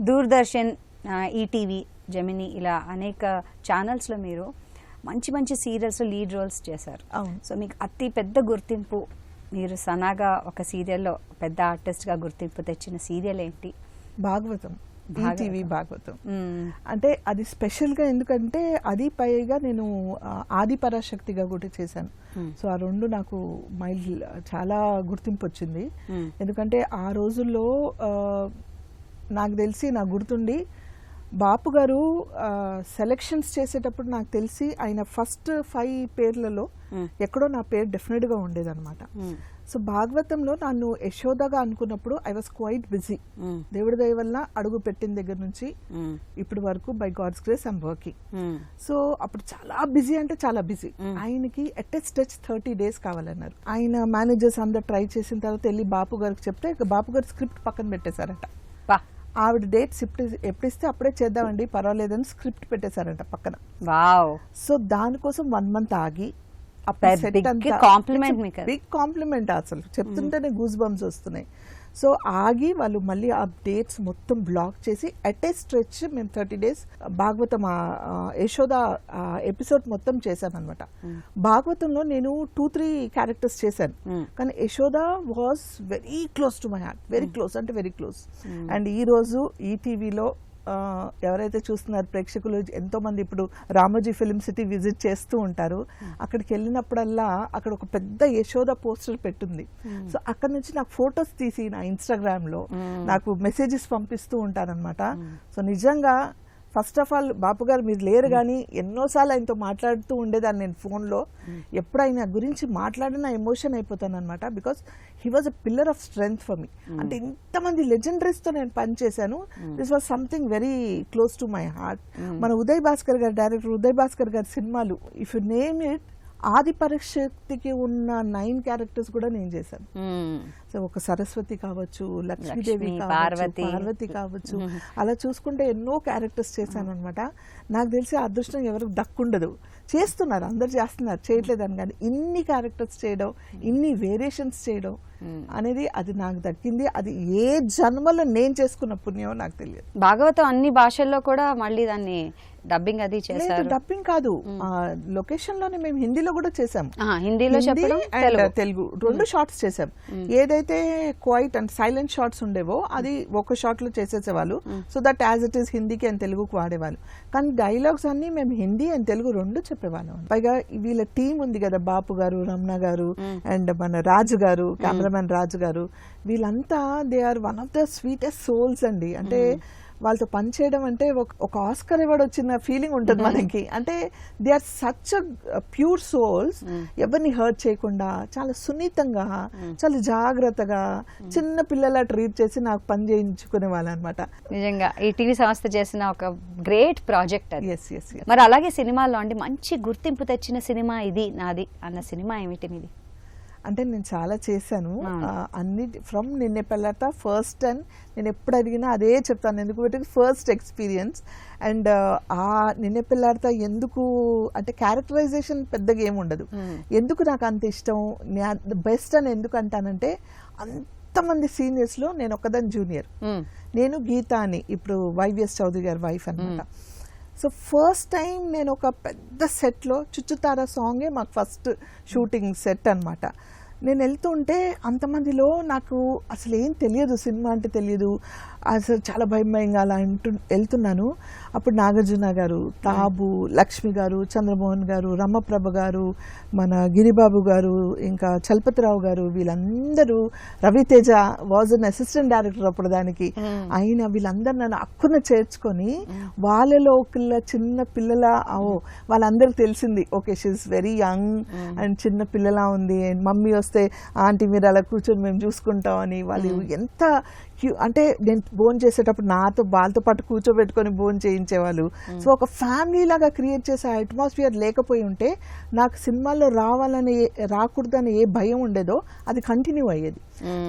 Doordarshan ETV Gemini ఇలా అనేక ఛానల్స్లో మీరు మంచి మంచి సీరియల్స్ లీడ్ రోల్స్ చేశారు సో మీకు అతి పెద్ద గుర్తింపు మీరు సనాగా ఒక సీరియల్లో పెద్ద ఆర్టిస్ట్గా గుర్తింపు తెచ్చిన సీరియల్ ఏంటి భాగవతం. ఈటీవీ భాగవతం. అంటే అది స్పెషల్గా ఎందుకంటే అది పైగా నేను ఆది పరాశక్తిగా కూడా చేశాను. సో ఆ రెండు నాకు మైల్ చాలా గుర్తింపు వచ్చింది. ఎందుకంటే ఆ రోజుల్లో నాకు తెలిసి నాకు గుర్తుండి బాపు గారు సెలెక్షన్స్ చేసేటప్పుడు నాకు తెలిసి ఆయన ఫస్ట్ ఫైవ్ పేర్లలో. ఎక్కడో నా పేరు డెఫినెట్గా ఉండేదన్నమాట మ్మ్. సో భాగవతంలో నన్ను యశోదగా అనుకున్నప్పుడు ఐ వాస్ క్వైట్ బిజీ. దేవుడి దయ వల్ల అడుగు పెట్టిన దగ్గర నుంచి. ఇప్పటి వరకు by God's grace I'm working. So అప్పుడు చాలా బిజీ అంటే చాలా బిజీ. ఆయనకి అట్ స్టెచ్ థర్టీ డేస్ కావాలన్నారు ఆయన మేనేజర్స్ అందరు ట్రై చేసిన తర్వాత వెళ్ళి బాపు గారికి చెప్తే ఇక బాపు గారు స్క్రిప్ట్ పక్కన పెట్టేశారట ఆవిడ డేట్స్ ఎప్పుడు ఎప్పుడు ఇస్తే అప్పుడే చేద్దామండి పర్వాలేదని స్క్రిప్ట్ పెట్టేశారంట పక్కన. వావ్. సో దానికోసం వన్ మంత్ ఆగి అది. బిగ్ కాంప్లిమెంట్ అసలు. చెప్తుంటేనే గూస్ బంప్స్ వస్తున్నాయి. సో ఆగి వాళ్ళు మళ్ళీ ఆ డేట్స్ మొత్తం బ్లాక్ చేసి అట్ ఏ స్ట్రెచ్ మేము thirty days Bhagavatam Yashoda episode మొత్తం చేశాను అనమాట భాగవతంలో నేను టూ త్రీ క్యారెక్టర్స్ చేశాను. Mm. కానీ Yashoda was very close to my heart very close అంటే వెరీ క్లోజ్ అండ్ ఈ రోజు ఈ టీవీలో ఎవరైతే చూస్తున్నారు ప్రేక్షకులు ఎంతో మంది ఇప్పుడు రామోజీ ఫిలిం సిటీ విజిట్ చేస్తూ ఉంటారు. అక్కడికి వెళ్ళినప్పుడల్లా అక్కడ ఒక పెద్ద యశోద పోస్టర్ పెట్టుంది. సో అక్కడ నుంచి నాకు ఫొటోస్ తీసి నా ఇన్స్టాగ్రామ్లో నాకు మెసేజెస్ పంపిస్తూ ఉంటారనమాట సో నిజంగా ఫస్ట్ ఆఫ్ ఆల్ బాపు గారు మీరు లేరు కానీ ఎన్నోసార్లు ఆయనతో మాట్లాడుతూ ఉండేదాన్ని నేను ఫోన్లో. ఎప్పుడు ఆయన గురించి మాట్లాడినా ఎమోషన్ అయిపోతాను అనమాట because he was a pillar of strength for me. అంటే ఇంతమంది లెజెండరీస్తో నేను పనిచేశాను. This was something very close to my heart. మన ఉదయ్ భాస్కర్ గారు డైరెక్టర్ ఉదయ్ భాస్కర్ గారి సినిమాలు ఇఫ్ యు నేమ్ ఇట్ ఆది పరీక్షకి ఉన్న నైన్ క్యారెక్టర్స్ కూడా నేను చేశాను. సో ఒక సరస్వతి కావచ్చు లక్ష్మీదేవి లక్ష్మి, కావచ్చు పార్వతి. కావచ్చు అలా చూసుకుంటే ఎన్నో క్యారెక్టర్స్ చేశాను అనమాట నాకు తెలిసి ఆ అదృష్టం ఎవరికి దక్కుండదు చేస్తున్నారు అందరు చేస్తున్నారు చేయట్లేదని కానీ ఇన్ని క్యారెక్టర్స్ చేయడం ఇన్ని వేరియేషన్స్ చేయడం అనేది అది నాకు దక్కింది. అది ఏ జన్మలో నేను చేసుకున్న పుణ్యం నాకు తెలియదు. భాగవతం అన్ని భాషల్లో కూడా మళ్ళీ దాన్ని డబ్బింగ్ అది చేశారు. డబ్బింగ్ కాదు. లొకేషన్లోనే మేము హిందీలో కూడా చేసాం హిందీలో చెప్పడం తెలుగు. రెండు షార్ట్స్ చేసాం ఏదైతే క్వైట్ అండ్ సైలెంట్ షార్ట్స్ ఉండేవో అది ఒక షార్ట్లో చేసేసేవాళ్ళు. So that as it is హిందీకి and తెలుగుకు వాడేవాళ్ళు. కానీ డైలాగ్స్ అన్ని మేము హిందీ అండ్ తెలుగు రెండు చెప్పేవాళ్ళం పైగా వీళ్ళ టీం ఉంది కదా బాపు గారు రమణ గారు అండ్ మన రాజు గారు కెమెరామెన్ రాజు గారు. వీళ్ళంతా they are one of the sweetest souls అండి. అంటే వాళ్ళతో పని చేయడం అంటే ఒక- ఆస్కర్ అవార్డ్ వచ్చిన ఫీలింగ్ ఉంటుంది మనకి. అంటే they are such pure souls ఎవరిని హర్ట్ చేయకుండా చాలా సున్నితంగా చాలా జాగ్రత్తగా చిన్న పిల్లల ట్రీట్ చేసి నాకు పని చేయించుకునే వాళ్ళు అనమాట నిజంగా ఈ టీవీ సంస్థ చేసిన ఒక గ్రేట్ ప్రాజెక్ట్ అది. ఎస్ ఎస్ మరి అలాగే సినిమాల్లో అండి మంచి గుర్తింపు తెచ్చిన సినిమా ఇది నాది అన్న సినిమా ఏమిటి మీది? అంటే నేను చాలా చేశాను. అన్ని ఫ్రమ్ నిన్నే పెళ్ళట ఫస్ట్ అండ్ నేను ఎప్పుడు అడిగినా అదే చెప్తాను. ఎందుకంటే ఫస్ట్ ఎక్స్పీరియన్స్ అండ్ ఆ నిన్నే పెళ్ళాడతా ఎందుకు? అంటే క్యారెక్టరైజేషన్ పెద్దగా ఏమి ఉండదు. ఎందుకు నాకు అంత ఇష్టం? బెస్ట్ అని ఎందుకు అంటానంటే అంతమంది సీనియర్స్లో నేను ఒక్కదాని జూనియర్. నేను గీత అని ఇప్పుడు వైవిఎస్ చౌదరి గారి వైఫ్ అనమాట సో ఫస్ట్ టైం నేను ఒక పెద్ద సెట్లో చుచ్చుతార సాంగే మాకు ఫస్ట్ షూటింగ్ సెట్ అన్నమాట. నేను వెళ్తుంటే అంతమందిలో నాకు అసలు ఏం తెలియదు సినిమా అంటే తెలియదు. అసలు చాలా భయం భయంగా అలా అంటూ వెళ్తున్నాను. అప్పుడు నాగార్జున గారు తాబు లక్ష్మి గారు చంద్రమోహన్ గారు రమ్మప్రభ గారు మన గిరిబాబు గారు ఇంకా చలపతిరావు గారు వీళ్ళందరూ Ravi Teja was an assistant director అప్పుడు దానికి. ఆయన వీళ్ళందరూ నన్ను అక్కున చేర్చుకొని వాళ్ళలో ఒక చిన్న పిల్లల ఓ వాళ్ళందరికి తెలిసింది. Okay she's very young and చిన్న పిల్లలా ఉంది. అండ్ మమ్మీ వస్తే ఆంటీ మీరు అలా కూర్చొని మేము చూసుకుంటాం అని. వాళ్ళు ఎంత క్యూ- అంటే నేను బోన్ చేసేటప్పుడు నాతో వాళ్ళతో పాటు కూర్చోబెట్టుకొని బోన్ చేయించేవాళ్ళు. సో ఒక ఫ్యామిలీ లాగా క్రియేట్ చేసే అట్మాస్ఫియర్ లేకపోయి ఉంటే నాకు సినిమాల్లో రావాలని రాకూడదని ఏ భయం ఉండేదో అది కంటిన్యూ అయ్యేది.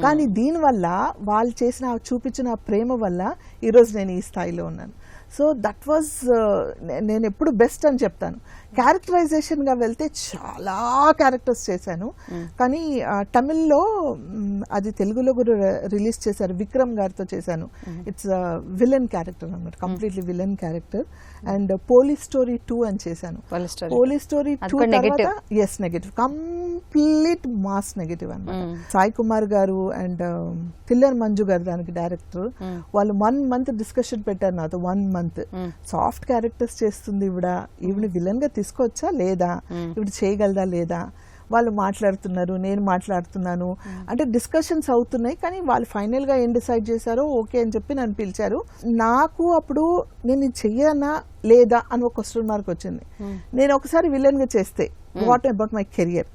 కానీ దీనివల్ల వాళ్ళు చేసిన చూపించిన ప్రేమ వల్ల ఈరోజు నేను ఈ స్థాయిలో ఉన్నాను. సో దట్ వాజ్ నేను ఎప్పుడు బెస్ట్ అని చెప్తాను. క్యారెక్టరైజేషన్గా వెళ్తే చాలా క్యారెక్టర్స్ చేశాను. కానీ తమిళ్ళో అది తెలుగులో కూడా రిలీజ్ చేశారు. విక్రమ్ గారితో చేశాను. ఇట్స్ విలన్ క్యారెక్టర్ అనమాట completely villain character. And police story two అని చేశాను. పోలీస్ స్టోరీ టూ తర్వాత. Yes negative. Complete mass negative అనమాట సాయి కుమార్ గారు అండ్ థిల్లర్ మంజు గారు దానికి డైరెక్టర్ వాళ్ళు వన్ మంత్ డిస్కషన్ పెట్టారు నాతో వన్ మంత్. సాఫ్ట్ క్యారెక్టర్స్ చేస్తుంది ఈవిడ. ఈవిడ విలన్గా తీసుకోవచ్చా లేదా? ఈవిడ చేయగలదా లేదా? వాళ్ళు మాట్లాడుతున్నారు నేను మాట్లాడుతున్నాను. అంటే డిస్కషన్స్ అవుతున్నాయి కానీ వాళ్ళు ఫైనల్గా ఏం డిసైడ్ చేశారో ఓకే అని చెప్పి నన్ను పిలిచారు. నాకు అప్పుడు నేను చెయ్యనా లేదా అని ఒక క్వశ్చన్ మార్క్ వచ్చింది. నేను ఒకసారి విలన్గా చేస్తే వాట్ అబౌట్ మై కెరియర్.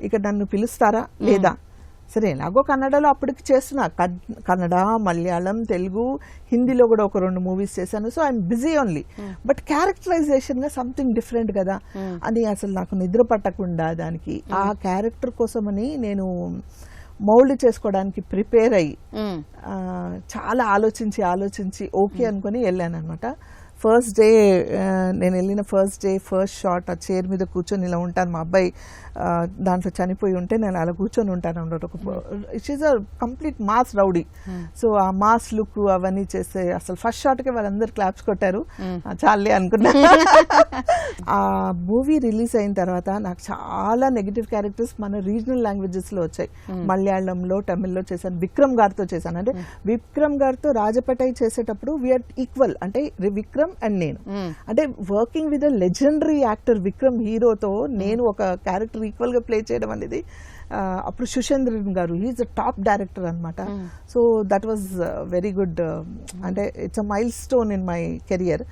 ఇక నన్ను పిలుస్తారా? లేదా? సరే ఎలాగో కన్నడలో అప్పటికి చేస్తున్నా. కన్- కన్నడ మలయాళం తెలుగు హిందీలో కూడా ఒక రెండు మూవీస్ చేశాను. So I'm busy only but క్యారెక్టరైజేషన్గా something different కదా. అని అసలు నాకు నిద్ర పట్టకుండా దానికి ఆ క్యారెక్టర్ కోసమని నేను మౌల్డ్ చేసుకోవడానికి ప్రిపేర్ అయ్యి చాలా ఆలోచించి ఆలోచించి ఓకే అనుకుని వెళ్ళాను అనమాట ఫస్ట్ డే నేను వెళ్ళిన ఫస్ట్ డే ఫస్ట్ షాట్ ఆ చైర్ మీద కూర్చొని ఇలా ఉంటాను. మా అబ్బాయి దాంట్లో చనిపోయి ఉంటే నేను అలా కూర్చొని ఉంటాను అనమాట ఒక it is a complete mass rowdy so ఆ మాస్ లుక్ అవన్నీ చేస్తే అసలు ఫస్ట్ షాట్కే వాళ్ళందరూ క్లాప్స్ కొట్టారు. ఆ, చాలే అనుకున్నా. ఆ మూవీ రిలీజ్ అయిన తర్వాత నాకు చాలా నెగిటివ్ క్యారెక్టర్స్ మన రీజనల్ లాంగ్వేజెస్లో వచ్చాయి. మలయాళంలో తమిళ్ళో చేశాను. విక్రమ్ గారితో చేశాను. అంటే విక్రమ్ గారితో రాజపేటై చేసేటప్పుడు వీఆర్ ఈక్వల్ అంటే విక్రమ్ అండ్ నేను. అంటే working with legendary actor Vikram హీరోతో నేను ఒక క్యారెక్టర్ ఈక్వల్గా ప్లే చేయడం అనేది అప్పుడు Suseenthiran garu he's a top director అనమాట so that was very good అంటే it's a milestone in my career